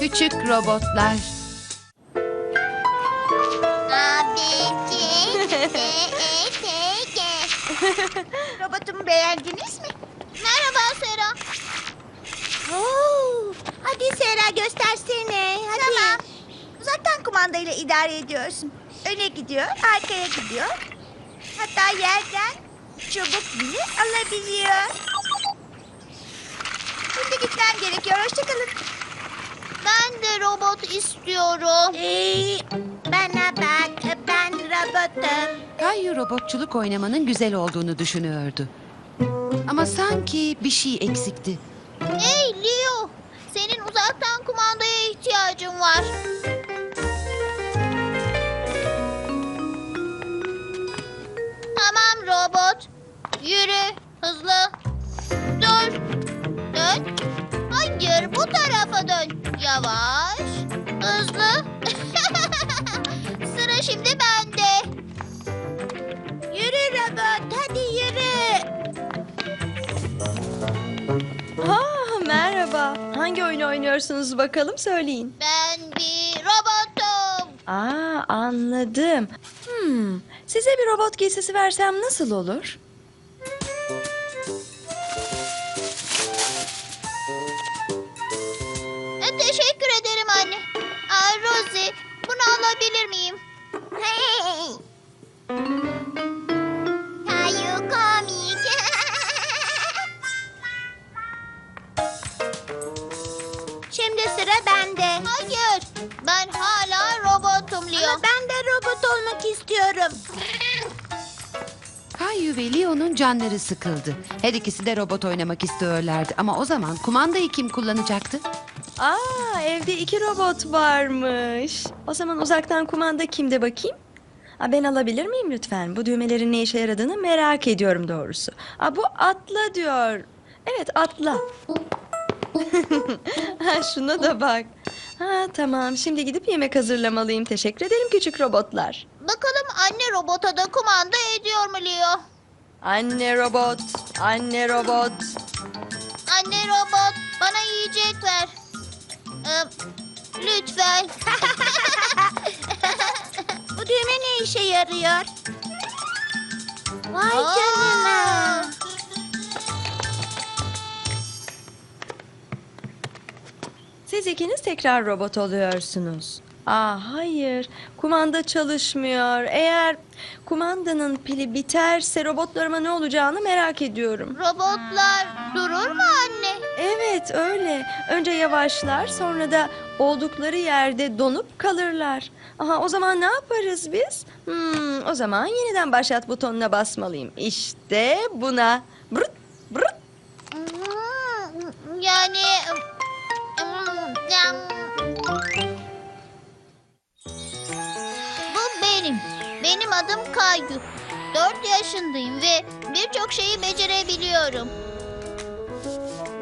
Küçük robotlar. A, B, C, D, E, F, G. Robotumu beğendiniz mi? Merhaba Sera. Oo, hadi Sera göstersene. Hadi. Tamam. Uzaktan kumandayla idare ediyorsun. Öne gidiyor, arkaya gidiyor. Hatta yerden çubuk bile alabiliyor. Şimdi gitmem gerekiyor. Hoşçakalın. Ben de robot istiyorum. Ee, bana bak, ben robotum. Kayu robotçuluk oynamanın güzel olduğunu düşünüyordu. Ama sanki bir şey eksikti. Hey Leo, senin uzaktan kumandaya ihtiyacın var. Tamam robot. Yürü, hızlı. Dur. Dön. Hayır, bu tarafa dön. Yavaş, hızlı. Sıra şimdi bende. Yürü robot, hadi yürü. Aa, merhaba. Hangi oyunu oynuyorsunuz bakalım söyleyin. Ben bir robotum. Aa, anladım. Hmm, size bir robot giysisi versem nasıl olur? Alabilir miyim? Hey. Kayu komik. Şimdi sıra bende. Hayır, ben hala robotum Leo. Ama ben de robot olmak istiyorum. Kayu ve Leo'nun canları sıkıldı. Her ikisi de robot oynamak istiyorlardı. Ama o zaman kumandayı kim kullanacaktı? Aa, evde iki robot varmış. O zaman uzaktan kumanda kimde bakayım? Aa, ben alabilir miyim lütfen? Bu düğmelerin ne işe yaradığını merak ediyorum doğrusu. Aa, bu atla diyor. Evet atla. ha, şuna da bak. Ha, tamam şimdi gidip yemek hazırlamalıyım. Teşekkür ederim küçük robotlar. Bakalım anne robota da kumanda ediyor mu Leo? Anne robot, anne robot. Anne robot, bana yiyecek ver. Ee, lütfen. Bu düğme ne işe yarıyor? Vay Aa! canına. Siz ikiniz tekrar robot oluyorsunuz. Aa hayır, kumanda çalışmıyor. Eğer kumandanın pili biterse robotlarıma ne olacağını merak ediyorum. Robotlar durur mu anne? Evet öyle. Önce yavaşlar sonra da oldukları yerde donup kalırlar. Aha o zaman ne yaparız biz? Hmm, o zaman yeniden başlat butonuna basmalıyım. İşte buna. Benim. Benim adım Kaygı. Dört yaşındayım ve birçok şeyi becerebiliyorum.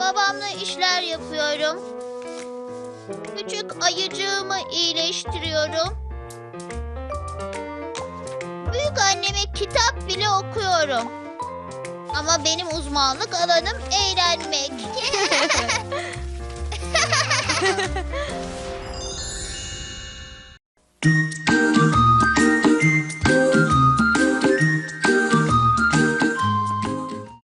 Babamla işler yapıyorum. Küçük ayıcığımı iyileştiriyorum. Büyük anneme kitap bile okuyorum. Ama benim uzmanlık alanım eğlenmek.